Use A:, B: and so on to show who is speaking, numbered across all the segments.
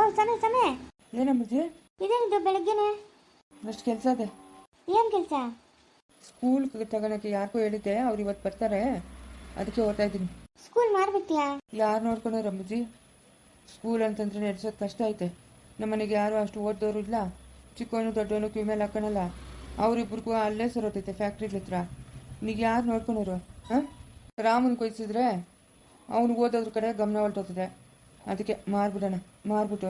A: ಓ ಸಮಯ ಸಮಯ
B: ಏನಮ್ಮಜ್ಜಿ
A: ಇದೇನಿದು ಬೆಳಗ್ಗೆನೆ?
B: ಅಷ್ಟು ಕೆಲಸ ಇದೆ.
A: ಏನು ಕೆಲಸ?
B: ಸ್ಕೂಲ್ ತಗೊಳಕ್ಕೆ ಯಾರಿಗೂ ಹೇಳಿದ್ದೆ ಅವ್ರು ಇವತ್ತು ಬರ್ತಾರೆ. ಅದಕ್ಕೆ ಓದ್ತಾ ಇದ್ದೀನಿ.
A: ಸ್ಕೂಲ್ ಮಾಡ್ಬಿಟ್ಟಿಯಾ
B: ಯಾರು ನೋಡ್ಕೊಂಡ್ರೆ ಅಮ್ಮಜ್ಜಿ ಸ್ಕೂಲ್ ಅಂತಂದ್ರೆ ನಡೆಸೋದು ಕಷ್ಟ ಐತೆ. ನಮ್ಮನೆಗೆ ಯಾರು ಅಷ್ಟು ಓದ್ದೋರು ಇಲ್ಲ. ಚಿಕ್ಕವನು ದೊಡ್ಡವನು ಕಿವಿ ಮೇಲೆ ಹಾಕೋಣಲ್ಲ. ಅವರಿಬ್ರಿಗೂ ಅಲ್ಲೇ ಸರೋತೈತೆ ಫ್ಯಾಕ್ಟ್ರಿಗಳ ಹತ್ರ. ನೀಗೆ ಯಾರು ನೋಡ್ಕೊಂಡವ್ರು ಹಾಂ? ರಾಮನ್ ಕೊಯ್ಸಿದ್ರೆ ಅವ್ನು ಓದೋದ್ರ ಕಡೆ ಗಮನ ಹೊಲ್ಟೋಗ್ತದೆ ಅದಕ್ಕೆ ಮಾರ್ಬಿಡೋಣ ಮಾರ್ಬಿಟ್ಟು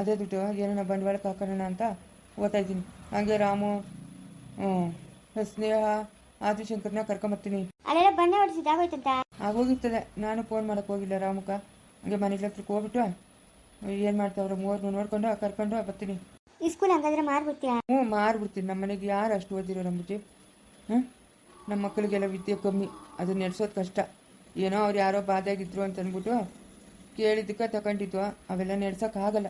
B: ಅದೇ ದುಡ್ಡು ಏನೋ ಬಂಡವಾಳಕ್ಕೆ ಹಾಕೋಣ ಅಂತ ಓದ್ತಾ ಇದ್ದೀನಿ. ಹಾಗೆ ರಾಮು ಹ್ಞೂ ಸ್ನೇಹ ಆದಿಶಂಕರ್ನ ಕರ್ಕೊಂಬರ್ತೀನಿ.
A: ಅಲ್ಲೆಲ್ಲ ಬಣ್ಣ ಹೊಡಿಸಿದ್ದು ಆಗೋಯ್ತಂತ?
B: ಆಗೋಗಿರ್ತದೆ ನಾನು ಫೋನ್ ಮಾಡಕ್ಕೆ ಹೋಗಿಲ್ಲ ರಾಮುಕ. ಹಂಗೆ ಮನೆಗೆ ಹತ್ರಕ್ಕೆ ಹೋಗ್ಬಿಟ್ಟು ಏನು ಮಾಡ್ತಾವ್ರೆ ಮೂವರ್ನು ನೋಡ್ಕೊಂಡು ಕರ್ಕೊಂಡು ಬರ್ತೀನಿ.
A: ಈ ಸ್ಕೂಲ್ ಹಂಗಾದ್ರೆ
B: ಹ್ಞೂ ಮಾರ್ಬಿಡ್ತೀನಿ. ನಮ್ಮ ಮನೆಗೆ ಯಾರು ಅಷ್ಟು ಓದಿರೋ ನಮ್ಮಜ್ಜಿ ಹ್ಞೂ ನಮ್ಮ ಮಕ್ಕಳಿಗೆಲ್ಲ ವಿದ್ಯೆ ಕಮ್ಮಿ. ಅದನ್ನ ನಡೆಸೋದು ಕಷ್ಟ. ಏನೋ ಅವ್ರು ಯಾರೋ ಬಾಧೆಯಾಗಿದ್ರು ಅಂತ ಅಂದ್ಬಿಟ್ಟು ಕೇಳಿದ್ದಕ್ಕೆ ತಗೊಂಡಿದ್ದು ಅವೆಲ್ಲ ನಡ್ಸೋಕ್ಕಾಗಲ್ಲ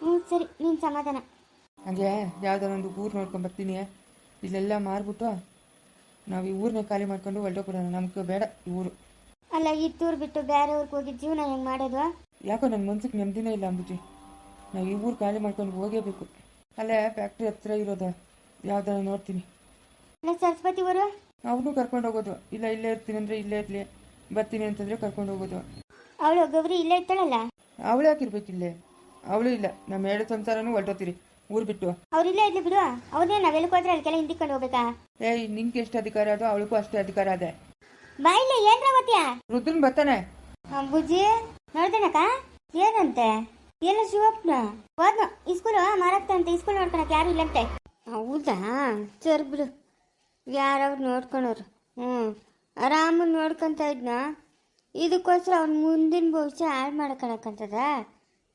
A: ಹ್ಞೂ ಸರಿ ನೀನು ಸಮಾಧಾನ.
B: ಹಾಗೆ ಯಾವ್ದಾರ ಒಂದು ಊರು ನೋಡ್ಕೊಂಡು ಬರ್ತೀನಿ. ಇಲ್ಲೆಲ್ಲ ಮಾರ್ಬಿಟ್ಟು ನಾವು ಈ ಊರನ್ನ ಖಾಲಿ ಮಾಡ್ಕೊಂಡು ಹೊರಟೋಗ್ಬಿಡೋಣ ನಮ್ಗೆ ಬೇಡ ಈ ಊರು.
A: ಅಲ್ಲ ಇದ್ದೂರು ಬಿಟ್ಟು ಬೇರೆ ಊರಿಗೆ ಹೋಗಿ ಜೀವನ ಹೆಂಗೆ ಮಾಡೋದು?
B: ಯಾಕೋ ನನ್ನ ಮನ್ಸಿಗೆ ನೆಮ್ಮದಿನೇ ಇಲ್ಲ ಅಂಬುಜಿ ನಾವು ಈ ಊರು ಖಾಲಿ ಮಾಡ್ಕೊಂಡು ಹೋಗೇಬೇಕು. ಅಲ್ಲೇ ಫ್ಯಾಕ್ಟ್ರಿ ಹತ್ರ ಇರೋದು. ಯಾವ್ದಾರ ನೋಡ್ತೀನಿ.
A: ಅಲ್ಲ ಸರಸ್ವತಿ ಅವರು
B: ಅವನು ಕರ್ಕೊಂಡು ಹೋಗೋದು. ಇಲ್ಲ ಇಲ್ಲೇ ಇರ್ತೀನಿ ಅಂದರೆ ಇಲ್ಲೇ ಇರ್ಲಿ. ಬರ್ತೀನಿ ಅಂತಂದರೆ ಕರ್ಕೊಂಡು ಹೋಗೋದು.
A: ಅವಳು ಗೌರಿ ಇಲ್ಲೇ ಇರ್ತಾಳಲ್ಲ?
B: ಅವಳು ಯಾಕಿರ್ಬೇಕು ಇಲ್ಲೇ? ಅವಳು ಇಲ್ಲ. ನಮ್ಮ ಎರಡು ಸಂಸಾರನೂ ಹೊರಟೋತೀರಿ ಊರು ಬಿಟ್ಟು
A: ಅವ್ರು ಇಲ್ಲೇ ಇರ್ಲಿ ಬಿಡು. ಅವ್ರನ್ನೇ ನಾವೆಲ್ಲಕ್ಕೆ ಹೋದ್ರೆ ಅದಕ್ಕೆಲ್ಲ ಹಿಂದಿಕೊಂಡು ಹೋಗ್ಬೇಕಾ?
B: ಏಯ್ ನಿಂಗೆ ಎಷ್ಟು ಅಧಿಕಾರ ಅದು? ಅವಳಿಗೂ ಅಷ್ಟೇ ಅಧಿಕಾರ ಅದೇ.
A: ಬಾಯಿಲ್ಲ ಏನ್ರ ಗೊತ್ತ್ಯಾ
B: ರುದ್ರನ್ ಬರ್ತಾನೆ.
A: ಅಂಬುಜಿ ನೋಡ್ದನಕ ಏನಂತೆ? ಎಲ್ಲ ಶಿವಪ್ಪನ? ಹೋದ್ನು? ಈ ಸ್ಕೂಲು ಮಾರಾಕ್ತಂತೆ ಇಸ್ಕೂಲ್ ಸ್ಕೂಲ್ ನೋಡ್ಕೊಳಕ್ ಯಾರು ಇಲ್ಲಂತೆ? ಹೌದಾ? ಸರಿ ಬಿಡು. ಯಾರವ್ರು ನೋಡ್ಕೊಳೋರು? ಹ್ಞೂ ಆರಾಮ ನೋಡ್ಕೊಂತ ಇದ್ನ? ಇದಕ್ಕೋಸ್ಕರ ಅವ್ನ ಮುಂದಿನ ಭವಿಷ್ಯ ಹಾಳು ಮಾಡ್ಕೊಳಕ್ಕಂತದ?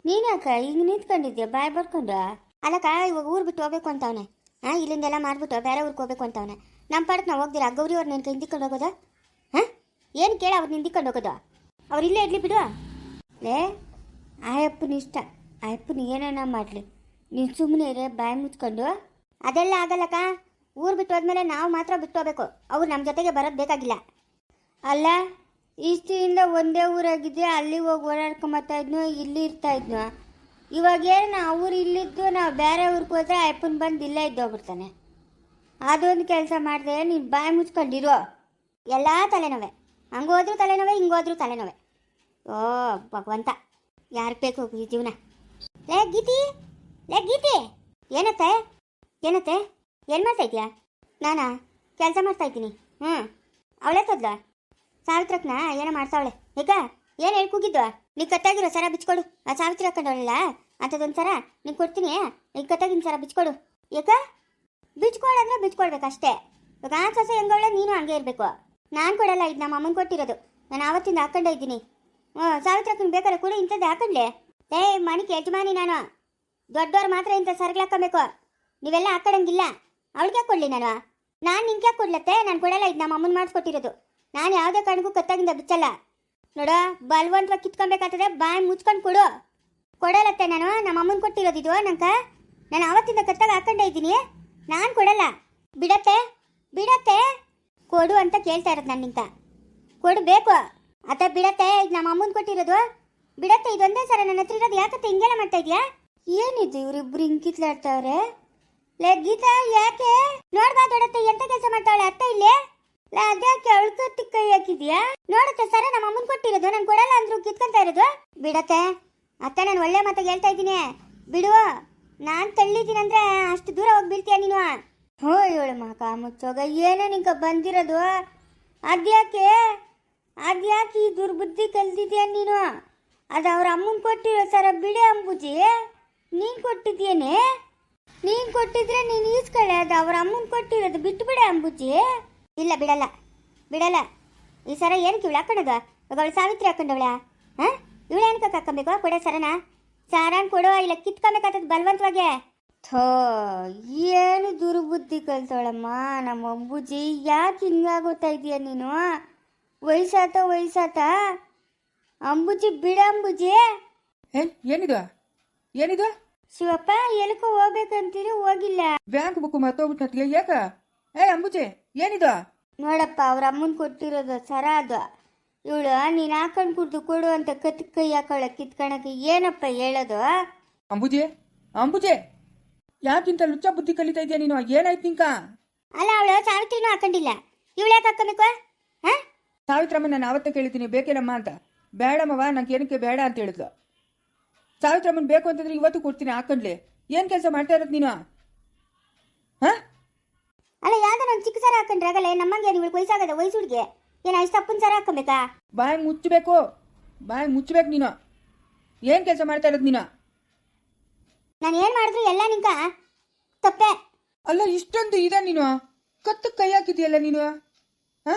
A: ನೀನ್ಯಾಕ ಈಗ ನಿಂತ್ಕೊಂಡಿದ್ಯಾ? ಬಾಯ್ ಬರ್ಕೊಂಡು? ಅಲ್ಲಕ್ಕ ಇವಾಗ ಊರು ಬಿಟ್ಟು ಹೋಗ್ಬೇಕು ಅಂತವನೆ. ಹಾಂ, ಇಲ್ಲಿಂದೆಲ್ಲ ಮಾಡ್ಬಿಟ್ಟು ಬೇರೆ ಊರಿಗೆ ಹೋಗ್ಬೇಕು ಅಂತವನೆ. ನಮ್ಮ ಪಾಡಕ್ಕೆ ನಾವು ಹೋಗ್ದಿರ? ಗೌರಿ ಅವ್ರು ನಿನ್ಗೆ ಹಿಂದಿಕೊಂಡು ಹೋಗೋದಾ? ಹಾಂ? ಏನು ಕೇಳ ಅವ್ರು ನಿಂದಿಕೊಂಡು ಹೋಗೋದು? ಅವ್ರು ಇಲ್ಲೇ ಇರಲಿ ಬಿಡು. ಲೇ, ಆಯಪ್ಪನ ಇಷ್ಟ. ಆಯಪ್ಪನ ಏನೇನ ಮಾಡಲಿ. ನೀನು ಸುಮ್ಮನೆ ಇರೇ, ಬಾಯಿ ಮುಚ್ಕೊಂಡು. ಅದೆಲ್ಲ ಆಗಲ್ಲಕ್ಕ ಊರು ಬಿಟ್ಟು ಹೋದ್ಮೇಲೆ ನಾವು ಮಾತ್ರ ಬಿಟ್ಟು ಹೋಗ್ಬೇಕು. ಅವ್ರು ನಮ್ಮ ಜೊತೆಗೆ ಬರೋದು ಬೇಕಾಗಿಲ್ಲ. ಅಲ್ಲ ಇಷ್ಟಿಂದ ಒಂದೇ ಊರಾಗಿದ್ದೆ, ಅಲ್ಲಿ ಹೋಗಿ ಓಡಾಡ್ಕೊಂಬತ್ತಾ ಇದ್ನು, ಇಲ್ಲಿ ಇರ್ತಾ ಇದ್ನು. ಇವಾಗ ಏನು ಅವ್ರು ಇಲ್ಲಿದ್ದು ನಾವು ಬೇರೆ ಊರಿಗೆ ಹೋದ್ರೆ ಅಪ್ಪನ ಬಂದು ಇಲ್ಲೇ ಇದ್ದೋಗ್ಬಿಡ್ತಾನೆ ಅದೊಂದು ಕೆಲಸ ಮಾಡಿದೆ, ನೀನು ಬಾಯಿ ಮುಚ್ಕೊಂಡಿರೋ. ಎಲ್ಲ ತಲೆನೋವೆ. ಹಂಗೋದ್ರೂ ತಲೆನೋವೆ, ಹಿಂಗೋದ್ರೂ ತಲೆನೋವೆ. ಓ, ಭಗವಂತ. ಯಾರಿಗೆ ಬೇಕು ಈ ಜೀವನ? ಲೇ, ಗೀತಿ! ಲೇ, ಗೀತಿ! ಏನತ್ತೆ? ಏನತ್ತೆ? ಏನು ಮಾಡ್ತಾ ಇದೀಯಾ? ನಾನಾ? ಕೆಲಸ ಮಾಡ್ತಾ ಇದ್ದೀನಿ. ಹ್ಞೂ ಅವಳೇ ತೊದ್ಲ? ಸಾವಿತ್ರಕ್ನ ಏನೋ ಮಾಡ್ತಾವಳೆ. ಈಗ ಏನು ಹೇಳಿ ಕೂಗಿದ್ದು? ನೀ ಕತ್ತಾಗಿರೋ ಸರ ಬಿಚ್ಕೊಡು. ಆ ಸಾವಿತ್ರಿ ಹಾಕೊಂಡವಳಲ್ಲ ಅಂಥದ್ದೊಂದು ಸರ ನೀನು ಕೊಡ್ತೀನಿ. ಈಗ ಕತ್ತಾಗಿನ ಸರ ಬಿಚ್ಕೊಡು. ಯಾಕ ಬಿಚ್ಕೊಡಂದ್ರೆ ಬಿಚ್ಕೊಳ್ಬೇಕು ಅಷ್ಟೇ. ಇವಾಗ ಆ ಸೊಸೆ ಹೆಂಗವಳೆ ನೀನು ಹಂಗೆ ಇರಬೇಕು. ನಾನು ಕೊಡಲ್ಲ ಇದು ನಮ್ಮ ಅಮ್ಮನ ಕೊಟ್ಟಿರೋದು. ನಾನು ಆವತ್ತಿಂದ ಹಾಕೊಂಡೇ ಇದ್ದೀನಿ. ಹ್ಞೂ ಸಾವಿತ್ರಕ್ಕನ ಬೇಕಾದ್ರೆ ಕೂಡ, ಇಂಥದ್ದು ಹಾಕೊಂಡ್ಲೆ. ಏ, ಮಣಿಕೆ, ಯಜಮಾನಿ ನಾನು. ದೊಡ್ಡವ್ರು ಮಾತ್ರ ಇಂಥ ಸರಗಳು ಹಾಕೊಬೇಕು ನೀವೆಲ್ಲ ಹಾಕೊಳಂಗಿಲ್ಲ ಅವಳಿಗೆ ಕೊಡಲಿ ನಾನು? ನಾನು ನಿಂಗೆ ಕೊಡ್ಲತ್ತೆ? ನಾನು ಕೊಡಲ್ಲ ಇದು ನಮ್ಮ ಅಮ್ಮನ ಮಾಡಿಸ್ಕೊಟ್ಟಿರೋದು. ನಾನು ಯಾವುದೇ ಕಾರಣಕ್ಕೂ ಕತ್ತಾಗಿಂದ ಬಿಚ್ಚಲ್ಲ. ನೋಡ, ಬಲ್ವಂತವಾಗಿ ಕಿತ್ಕೊಬೇಕಾಗ್ತದೆ, ಬಾಯಿ ಮುಚ್ಕೊಂಡು ಕೊಡು. ಕೊಡಲತ್ತೆ ನಾನು, ನಮ್ಮ ಅಮ್ಮನ ಕೊಟ್ಟಿರೋದು ನಂಕ ನಂಗೆ. ನಾನು ಆವತ್ತಿಂದ ಕತ್ತಾಗ ಹಾಕೊಂಡೇ ಇದ್ದೀನಿ. ನಾನು ಕೊಡಲ್ಲ. ಬಿಡತ್ತೆ ಬಿಡತ್ತೆ. ಕೊಡು ಅಂತ ಕೇಳ್ತಾ ಇರೋದು ನಾನು ನಿಂತ. ಕೊಡಬೇಕು ಅತ್ತ ಬಿಡತ್ತೆ ಇದು ನಮ್ಮ ಅಮ್ಮನ ಕೊಟ್ಟಿರೋದು. ಬಿಡತ್ತೆ ಇದೊಂದೇ ಸರ ನನ್ನ ಹತ್ರ ಇರೋದು. ಯಾಕತ್ತೆ, ಹಿಂಗೆಲ್ಲ ಮಾಡ್ತಾ ಇದೀಯಾ ಏನಿದು ಇವರಿಬ್ರು ಹಿಂಗಿತ್ಲಾಡ್ತಾವ್ರೆ ಲೇ ಗೀತಾ, ಯಾಕೆ? ನೋಡ್ಬಾ ದೊಡತ್ತೆ ಎಂತ ಕೆಲಸ ಮಾಡ್ತಾವಳೆ ಅತ್ತ ಇಲ್ಲಿ? ಅದ್ಯಾಕೆ ಅಳ್ಕತ್ತಿ ಕೈ ಹಾಕಿದ್ಯಾ? ನೋಡತ್ತೆ ಸರ, ನಮ್ಮ ಅಮ್ಮನ್ ಕೊಟ್ಟಿರೋದು, ನಾನು ಕೊಡಲ್ಲ ಅಂದ್ರು ಕಿತ್ಕೊಂತ ಇರೋದು. ಬಿಡತ್ತೆ, ಅತ್ತ ನಾನು ಒಳ್ಳೆ ಮಾತಾಗ ಹೇಳ್ತಾ ಇದ್ದೀನಿ. ಬಿಡು, ನಾನು ತಳ್ಳಿದ್ದೀನಂದ್ರೆ ಅಷ್ಟು ದೂರ ಹೋಗಿ ಬೀಳ್ತೀಯ ನೀನು? ಹೋ ಇವಳು ಮಕ ಮುಚ್ಚೋಗ, ಏನೋ ನಿಂಕ ಬಂದಿರೋದು? ಅದ್ಯಾಕೆ ಅದ್ಯಾಕೆ ಈ ದುರ್ಬುದ್ಧಿ ಕಲ್ತಿದ್ಯಾ ನೀನು? ಅದು ಅವ್ರ ಅಮ್ಮನ್ ಕೊಟ್ಟಿರೋ ಸರ ಬಿಡೆ ಅಂಬುಜಿ, ನೀನ್ ಕೊಟ್ಟಿದ್ಯೇನೆ ನೀನ್ ಕೊಟ್ಟಿದ್ರೆ ನೀನ್ ಈಸ್ಕೊಳ್ಳೆ ಅದು ಅವ್ರ ಅಮ್ಮನ್ ಕೊಟ್ಟಿರೋದು ಬಿಟ್ಟು ಬಿಡೆ ಅಂಬುಜಿ. ಇಲ್ಲ ಬಿಡಲ್ಲ. ಬಿಡಲ್ಲ. ಈ ಸರ ಏನಕ್ಕೆ ಇವಳು ಹಾಕೊಂಡದ ಅವಳು ಸಾವಿತ್ರಿ ಹಾಕೊಂಡವಳ. ಹಾ? ಇವಳು ಏನಕ್ಕೆ ಹಾಕೊಬೇಕು ಕೊಡೋ ಸರನ. ಸಾರಾನ್ ಕೊಡೋ ಇಲ್ಲ ಕಿತ್ಕೊಬೇಕಾಗ್ತದ ಬಲವಂತವಾಗೆ. ಥೋ ಏನು ದುರ್ಬುದ್ಧಿ ಕಲ್ತವಳಮ್ಮ ನಮ್ಮ ಅಂಬುಜಿ ಯಾಕೆ ಹಿಂಗಾಗೋತಾ ಇದೀಯ ನೀನು? ವಯಸ್ಸಾತ ವಯಸ್ಸಾತ ಅಂಬುಜಿ ಬಿಡ ಅಂಬುಜಿ.
B: ಏ ಏನಿದು? ಏನಿದು?
A: ಶಿವಪ್ಪ ಎಲ್ಕೋ ಹೋಗ್ಬೇಕಂತೀರಿ ಹೋಗಿಲ್ಲ.
B: ಬ್ಯಾಂಕ್ ಬುಕ್ ಮತ್ತೋಗ್ಬಿಟ್ಟು ಯಾಕ? ಏ ಅಂಬುಜೆ ಏನಿದು?
A: ನೋಡಪ್ಪ ಅವ್ರ ಅಮ್ಮನ್ ಕೊಟ್ಟಿರೋದು ಸರ ಅದು. ಇವಳು ನೀನ್ ಹಾಕೊಂಡ್ ಕುಡ್ದು ಕೊಡು ಅಂತ ಕತ್ತಿ ಕೈ ಹಾಕೊಳ ಕಿತ್ಕೊಳಕ್ಕೆ ಏನಪ್ಪ ಹೇಳೋದು?
B: ಅಂಬುಜೆ ಅಂಬುಜೆ ಯಾಕಿಂತ ಲುಚ್ಚ ಬುದ್ಧಿ ಕಲಿತಾ ಇದೆಯಾ ನೀನು? ಏನಾಯ್ತು ನಿಂಕ?
A: ಅಲ್ಲ ಅವಳು ಸಾವಿತ್ರಿನೂ ಹಾಕೊಂಡಿಲ್ಲ. ಇವಳು ಯಾಕೆ ಹಾಕೋಬೇಕು ಹಾ?
B: ಸಾವಿತ್ರಮ್ಮ ನಾನು ಆವತ್ತೇ ಕೇಳಿದ್ದೀನಿ ಬೇಕೇನಮ್ಮ ಅಂತ. ಬೇಡಮ್ಮವ ನಂಗೆ ಏನಕ್ಕೆ ಬೇಡ ಅಂತ ಹೇಳಿದ್ಲು. ಸಾವಿತ್ರಮ್ಮನ ಬೇಕು ಅಂತಂದ್ರೆ ಇವತ್ತು ಕೊಡ್ತೀನಿ ಹಾಕೊಂಡ್ಲಿ. ಏನು ಕೆಲಸ ಮಾಡ್ತಾ ಇರೋದು ನೀನು? ಹಾಂ
A: ಅಲ್ಲ ಯಾವ್ದೋ ಒಂದು ಚಿಕ್ಕ ಸರ ಹಾಕೊಂಡ್ರೆ ಆಗಲ್ಲ ನಮ್ಮಂಗೆ ಏನು ಇವಳು ವಯಸ್ಸಾಗದ ವಯಸ್ಸು ಹುಡುಗಿ. ಏನು ಅಷ್ಟು ಅಪ್ಪನ ಸರ ಹಾಕೊಬೇಕಾ
B: ಬಾಯಿ ಮುಚ್ಚಬೇಕು ಬಾಯಿ ಮುಚ್ಚಬೇಕು ನೀನು. ಏನು ಕೆಲಸ ಮಾಡ್ತಾ ಇರೋದು ನೀನು?
A: ನಾನು ಏನು ಮಾಡಿದ್ರು ಎಲ್ಲ ನಿಂಕ? ತಪ್ಪೆ.
B: ಅಲ್ಲ ಇಷ್ಟೊಂದು ಇದೆ ನೀನು. ಕತ್ತು ಕೈ ಹಾಕಿದ್ಯಲ್ಲ ನೀನು? ಹಾ?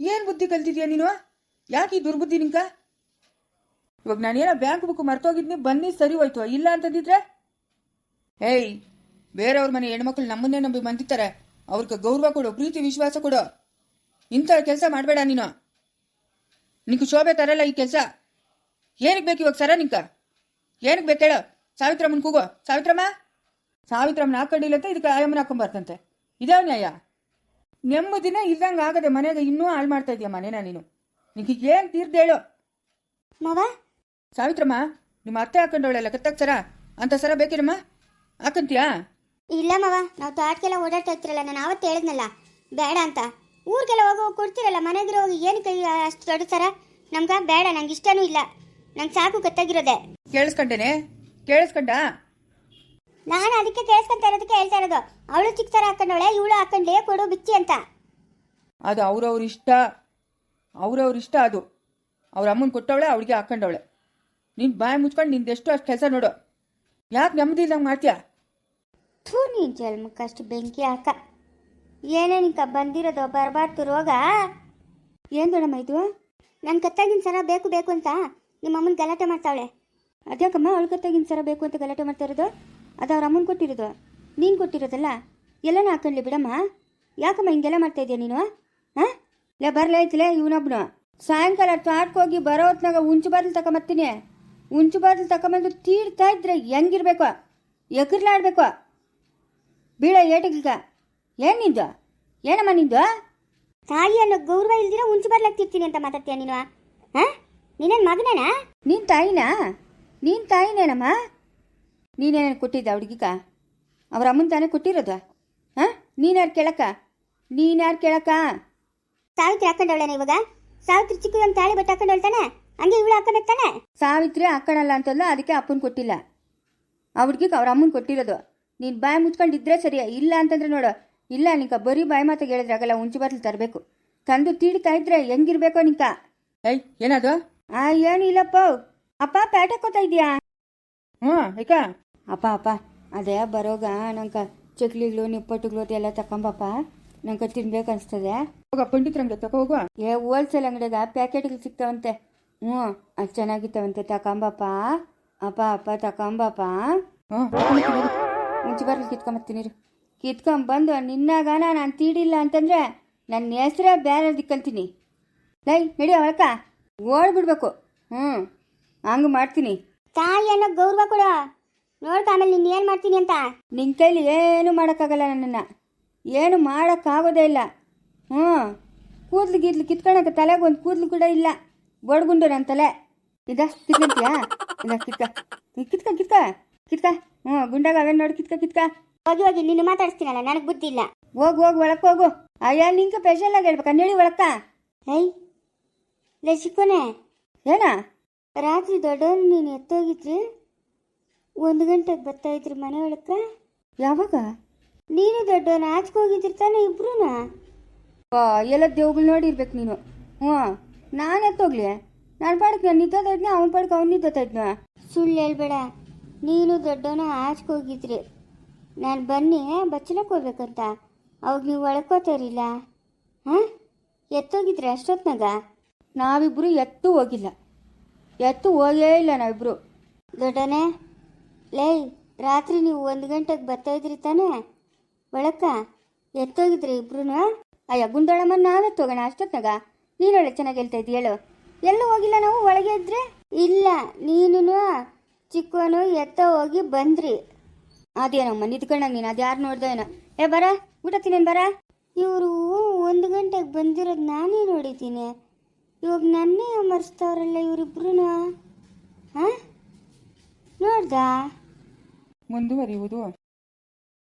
B: ಏನು ಬುದ್ಧಿ ಕಲ್ತಿದ್ಯಾ ನೀನು? ಯಾಕೆ ಈ ದುರ್ಬುದ್ಧಿ ನಿಂಕ? ಇವಾಗ ನಾನೇನೋ ಬ್ಯಾಂಕ್ ಬುಕ್ ಮರ್ತೋಗಿದ್ನಿ ಬನ್ನಿ ಸರಿ ಹೋಯ್ತು. ಇಲ್ಲ ಅಂತಂದಿದ್ರೆ? ಏಯ್ ಬೇರೆಯವ್ರ ಮನೆ ಹೆಣ್ಮಕ್ಳು ನಮ್ಮನ್ನೇ ನಂಬಿ ಬಂದಿರ್ತಾರೆ. ಅವ್ರಿಗೆ ಗೌರವ ಕೊಡು ಪ್ರೀತಿ ವಿಶ್ವಾಸ ಕೊಡು. ಇಂಥ ಕೆಲಸ ಮಾಡಬೇಡ ನೀನು. ನಿಂಗೆ ಶೋಭೆ ತರಲ್ಲ ಈ ಕೆಲಸ. ಏನಕ್ಕೆ ಬೇಕು ಇವಾಗ ಸರ ನಿಂಕ ಏನಕ್ಕೆ ಬೇಕು ಹೇಳು. ಸಾವಿತ್ರಮ್ಮನ ಕೂಗೋ. ಸಾವಿತ್ರಮ್ಮ? ಸಾವಿತ್ರಮ್ಮನ ಹಾಕೊಂಡಿಲ್ಲ ಅಂತ ಇದಕ್ಕೆ ಆಯಮ್ಮನ ಹಾಕೊಂಬರ್ತಂತೆ ಇದಾವ ನ್ಯಾಯ? ನೆಮ್ಮದಿನ ಇಲ್ದಂಗೆ ಆಗದೆ ಮನೆಗೆ ಇನ್ನೂ ಹಾಳು ಮಾಡ್ತಾ ಇದೀಯ ಮನೇನ ನೀನು. ನಿಂಗೆ ಏನು ತೀರ್ದು ಹೇಳು.
A: ಮಾವ?
B: ಸಾವಿತ್ರಮ್ಮ ನಿಮ್ಮ ಅತ್ತೆ ಹಾಕೊಂಡವಳೆಲ್ಲ ಕತ್ತಕ್ ಸರ? ಅಂತ ಸರ ಬೇಕಿರಮ್ಮ? ಹಾಕಂತೀಯಾ?
A: ಇಲ್ಲ ಮಾವ ನಾವು ತಾಟ್ಗೆಲ್ಲ ಓಡಾಡ್ತಾ ಇರ್ತಿರಲ್ಲ ನಾನು ಆವತ್ತು ಹೇಳಿದ್ನಲ್ಲ. ಬೇಡ ಅಂತ. ಊರಿಗೆಲ್ಲ ಹೋಗಿ ಹೋಗಿ ಕೊಡ್ತಿರಲ್ಲ ಮನೆಗಿರೋ ಹೋಗಿ ಏನಕ್ಕೆ ಕೈ ಅಷ್ಟು ದೊಡ್ಡ ಸರ? ನಮ್ಗೆ ಬೇಡ ನಂಗೆ ಇಷ್ಟನೂ ಇಲ್ಲ. ನಂಗೆ ಸಾಕು ಗೊತ್ತಾಗಿರೋದೆ.
B: ಕೇಳಿಸ್ಕೊಂಡೇನೆ? ಕೇಳಿಸ್ಕೊಂಡ?
A: ನಾನು ಅದಕ್ಕೆ ಕೇಳಿಸ್ಕೊಂತ ಇರೋದಕ್ಕೆ ಹೇಳ್ತಾ ಇರೋದು. ಅವಳು ಚಿಕ್ಕ ಸರ ಹಾಕೊಂಡವಳೆ ಇವಳು ಹಾಕೊಂಡ್ಲೇ ಕೊಡು ಬಿಚ್ಚಿ ಅಂತ.
B: ಅದು ಅವ್ರವ್ರ ಇಷ್ಟ. ಅವ್ರವ್ರ ಇಷ್ಟ ಅದು. ಅವ್ರ ಅಮ್ಮನ ಕೊಟ್ಟವಳೆ ಅವಳಿಗೆ ಹಾಕೊಂಡವಳೆ. ನೀನು ಬಾಯಿ ಮುಚ್ಕೊಂಡು ನಿಂದೆಷ್ಟು ಅಷ್ಟು ಕೆಲಸ ನೋಡು. ಯಾಕೆ ನೆಮ್ಮದಿ ಇಲ್ಲ ಮಾಡ್ತೀಯಾ?
A: ಥೂ ನೀನು ಜಲ್ಮಕ್ಕಷ್ಟು ಬೆಂಕಿ ಹಾಕ. ಏನೇನಿಕ ಬಂದಿರೋದು ಬರಬಾರ್ದು ರೋಗ? ಏನು ದೊಡಮ್ಮ ಇದು? ನನ್ನ ಕತ್ತಾಗಿನ ಸರ ಬೇಕು ಬೇಕು ಅಂತ. ನಿಮ್ಮ ಅಮ್ಮನ ಗಲಾಟೆ ಮಾಡ್ತಾವಳೆ. ಅದ್ಯಾಕಮ್ಮ ಅವಳು ಕತ್ತಾಗಿನ ಸರ ಬೇಕು ಅಂತ ಗಲಾಟೆ ಮಾಡ್ತಾ ಇರೋದು? ಅದು ಅವ್ರ ಅಮ್ಮನ ಕೊಟ್ಟಿರೋದು. ನೀನು ಕೊಟ್ಟಿರೋದಲ್ಲ? ಎಲ್ಲನೂ ಹಾಕೊಂಡ್ಲಿ ಬಿಡಮ್ಮ. ಯಾಕಮ್ಮ ಹಿಂಗೆಲ್ಲ ಮಾಡ್ತಾ ಇದೀಯ ನೀನು? ಹಾಂ? ಇಲ್ಲ ಲೇ ಇವನೊಬ್ನು. ಸಾಯಂಕಾಲ ತೋಟಕ್ಕೆ ಹೋಗಿ ಬರೋ ಹೊತ್ನಾಗ ಉಂಚು ಬಾರ್ಲು ತಗೊಂಬರ್ತೀನಿ ಉಂಚು ಬಾರ್ಲು ತಗೊಂಬಂದು ತೀರ್ತಾ ಇದ್ರೆ ಹೆಂಗಿರ್ಬೇಕು? ಎಕರ್ಲಾಡ್ಬೇಕು ಬೀಳ ಏಟಿಗ ಏನು ನಿಂದು? ಏನಮ್ಮ ನಿಂದು? ತಾಯಿ ಅನ್ನೋ ಗೌರವ ಇಲ್ದಿರ ಉಂಚು ಬರ್ಲಾಗ್ತಿರ್ತೀನಿ ಅಂತ ಮಾತಾಡ್ತೀಯ ನೀನು ಹಾ? ನೀನೇನು ಮಗನೇನಾ? ನೀನ್ ತಾಯಿನಾ? ನೀನ್ ತಾಯಿನೇನಮ್ಮ? ನೀನೇನು ಕೊಟ್ಟಿದ್ದ ಹುಡುಗಿಗ? ಅವ್ರ ಅಮ್ಮನ ತಾನೇ ಕೊಟ್ಟಿರೋದು ಹಾ? ನೀನ್ಯಾರು ಕೇಳಕ್ಕ? ನೀನ್ಯಾರು ಕೇಳಕ್ಕ? ಸಾವಿತ್ರಿ ಹಾಕೊಂಡವಳೇನ ಇವಾಗ? ಸಾವಿತ್ರಿ ಚಿಕ್ಕ ಒಂದು ತಾಳಿ ಬಟ್ಟೆ ಹಾಕೊಂಡವಳು ತಾನೆ? ಹಂಗೆ ಇವಳು ಹಾಕೊಂಡ್ ತಾನೆ? ಸಾವಿತ್ರಿ ಹಾಕೊಳಲ್ಲ ಅಂತಲ್ಲ ಅದಕ್ಕೆ ಅಪ್ಪನ ಕೊಟ್ಟಿಲ್ಲ. ಆ ಹುಡ್ಗಿಗೆ ಅವ್ರ ಅಮ್ಮನ ಕೊಟ್ಟಿರೋದು. ನೀನು ಬಾಯಿ ಮುಚ್ಕೊಂಡಿದ್ರೆ ಸರಿಯಾ ಇಲ್ಲ ಅಂತಂದ್ರೆ ನೋಡು. ಇಲ್ಲ ನಿಂಕ ಬರೀ ಬಾಯಿ ಮಾತಾಗ ಹೇಳಿದ್ರೆ ಆಗಲ್ಲ ಉಂಚು ಬಾಟ್ಲು ತರಬೇಕು. ತಂದು ತೀಡ್ತಾ ಇದ್ರೆ ಹೆಂಗಿರ್ಬೇಕೋ ನಿಂಕ
B: ಏಯ್ ಏನದು
A: ಆ ಏನು ಇಲ್ಲಪ್ಪ ಅಪ್ಪ ಪ್ಯಾಟೆ ಕೊತಾ ಇದೀಯಾ?
B: ಹ್ಞೂ ಏಕ?
A: ಅಪ್ಪ ಅಪ್ಪ ಅದೇ ಬರೋಗ ನಂಕ ಚಕ್ಲಿಗಳು ನಿಪ್ಪಟ್ಟುಗಳು ಅದೆಲ್ಲ ತಕೊಂಬಪ್ಪ. ನಂಗೆ ತಿನ್ಬೇಕು ಅನ್ಸ್ತದೆ.
B: ಹೋಗ ಪಂಡಿತ್ರಂಗೆ ತಗೋ ಹೋಗುವ
A: ಏ ಹೋಲ್ಸೇಲ್ ಅಂಗಡಿಯಾಗ ಪ್ಯಾಕೆಟ್ಗಳು ಸಿಗ್ತಾವಂತೆ. ಹ್ಞೂ ಅದು ಚೆನ್ನಾಗಿತ್ತವಂತೆ ತಕೊಂಬಪ್ಪ. ಅಪ್ಪ ಅಪ್ಪ ತಕೊಂಬಪ್ಪ.
B: ಹ್ಞೂ
A: ಮುಂಚೆ ಬರ್ಲಿ ರೀ ಕಿತ್ಕೊಂಬಂದು ನಿನ್ನಾಗ ನಾನು ತೀಡಿಲ್ಲ ಅಂತಂದ್ರೆ ನನ್ನ ಹೆಸ್ರೇ ಬೇರೆ ದಿಕ್ಕಂತೀನಿ ಲೈ ನಡಿ ಅವಳಕ್ಕ. ಓಡ್ಬಿಡ್ಬೇಕು ಹ್ಞೂ ಹಂಗೆ ಮಾಡ್ತೀನಿ. ತಾಯಿ ಅನ್ನೋ ಗೌರವ ಕೊಡ. ನೋಡ್ಕ ಆಮೇಲೆ ನೀನು ಏನು ಮಾಡ್ತೀನಿ ಅಂತ. ನಿನ್ನ ಕೈಲಿ ಏನು ಮಾಡೋಕ್ಕಾಗಲ್ಲ ನನ್ನನ್ನು. ಏನು ಮಾಡೋಕ್ಕಾಗೋದೇ ಇಲ್ಲ. ಹ್ಞೂ ಕೂದ್ಲು ಗೀದ್ಲು ಕಿತ್ಕೊಳಕ್ಕೆ ತಲೆಗೆ ಒಂದು ಕೂದಲು ಕೂಡ ಇಲ್ಲ. ಬಡ್ಗುಂಡು ನನ್ನ ತಲೆ. ಇದ ಕಿತ್ಕೊಂತೀಯಾ? ಇದ ಕಿತ್ಕ. ಕಿತ್ಕ ಕಿತ್ಕ. ಕಿತ್ಕ. ಹ್ಞೂ ಗುಂಡಾಗ ಅವೇ ನೋಡಿ ಕಿತ್ಕ ಕಿತ್ಕ. ಹೋಗಿ ಹೋಗಿ ನೀನು ಮಾತಾಡಿಸ್ತೀನಲ್ಲ ನನಗೆ ಬುದ್ಧಿ ಇಲ್ಲ. ಹೋಗ್ ಹೋಗ್ ಒಳಕ್ಕೆ ಹೋಗು. ಅಯ್ಯ ನಿಂಗೆ ಸ್ಪೆಷಲ್ ಆಗಿ ಹೇಳ್ಬೇಕ. ನಡಿ ಒಳಕ್ಕ. ಐ ಲೇ ಚಿಕ್ಕೋನೆ. ಏನ? ರಾತ್ರಿ ದೊಡ್ಡವನು ನೀನು ಎತ್ತೋಗಿದ್ರಿ ಒಂದು ಗಂಟೆಗೆ ಬರ್ತಾ ಇದ್ರಿ ಮನೆ ಒಳಕ್ಕ. ಯಾವಾಗ? ನೀನು ದೊಡ್ಡವನ ಆಚೆಗೆ ಹೋಗಿದ್ರಿ ತಾನೇ ಇಬ್ರುನಾ? ಎಲ್ಲ ದೇವ್ಗಳು ನೋಡಿರ್ಬೇಕು ನೀನು. ಹ್ಞೂ. ನಾನು ಎತ್ತೋಗ್ಲಿ? ನಾನು ಪಾಡಕ್ಕೆ ನಾನು ನಿದ್ದೋತಾ ಇದ್ನ ಅವನ ಪಾಡಕ್ಕೆ ಅವ್ನು ನಿದ್ದೋತಾ ಇದ್ನ ಸುಳ್ಳು ಹೇಳ್ಬೇಡ. ನೀನು ದೊಡ್ಡವನ ಆಚೆಗೆ ಹೋಗಿದ್ರಿ. ನಾನು ಬನ್ನಿ ಬಚ್ಚಲಕ್ಕೆ ಹೋಗ್ಬೇಕಂತ. ಅವಾಗ ನೀವು ಒಳಕೋತಾರಿಲ್ಲ ಹಾಂ? ಎತ್ತೋಗಿದ್ರಿ ಅಷ್ಟೊತ್ನಾಗ? ನಾವಿಬ್ಬರು ಎತ್ತು ಹೋಗಿಲ್ಲ. ಎತ್ತು ಹೋಗೇ ಇಲ್ಲ ನಾವಿಬ್ಬರು ದೊಡ್ಡನೇ ಲೈ ರಾತ್ರಿ ನೀವು ಒಂದು ಗಂಟೆಗೆ ಬರ್ತಾ ಇದ್ರಿ ತಾನೇ? ಒಳಕ್ಕ ಎತ್ತೋಗಿದ್ರಿ ಇಬ್ರು ಅಯ್ಯ ಗುಂಡಳಮ್ಮ ನಾವೇ ತಗೋಣ ಅಷ್ಟೊತ್ನಾಗ? ನೀನು ಒಳ್ಳೆ ಚೆನ್ನಾಗಿ ಹೇಳ್ತಾ ಇದ್ದಿ ಹೇಳು ಎಲ್ಲೂ ಹೋಗಿಲ್ಲ ನಾವು ಒಳಗೆ ಇದ್ರೆ? ಇಲ್ಲ ನೀನು ಚಿಕ್ಕವನು ಎತ್ತ ಹೋಗಿ ಬಂದ್ರಿ. ಅದೇನಮ್ಮ ನಿಂತ್ಕೊಂಡಂಗೆ ನೀನು ಅದು ಯಾರು ನೋಡ್ದೆ ಏನೋ ಏ ಬರ ಊಟ ತಿನ್ನೇನು ಬರ? ಇವರು ಒಂದು ಗಂಟೆಗೆ ಬಂದಿರೋದು ನಾನೇ ನೋಡಿದ್ದೀನಿ. ಇವಾಗ ನನ್ನೇ ಅಮರ್ಸ್ತವ್ರಲ್ಲ ಇವರಿಬ್ರು ಹಾಂ ನೋಡ್ದಾ?
B: ಮುಂದುವರಿಯುವುದು.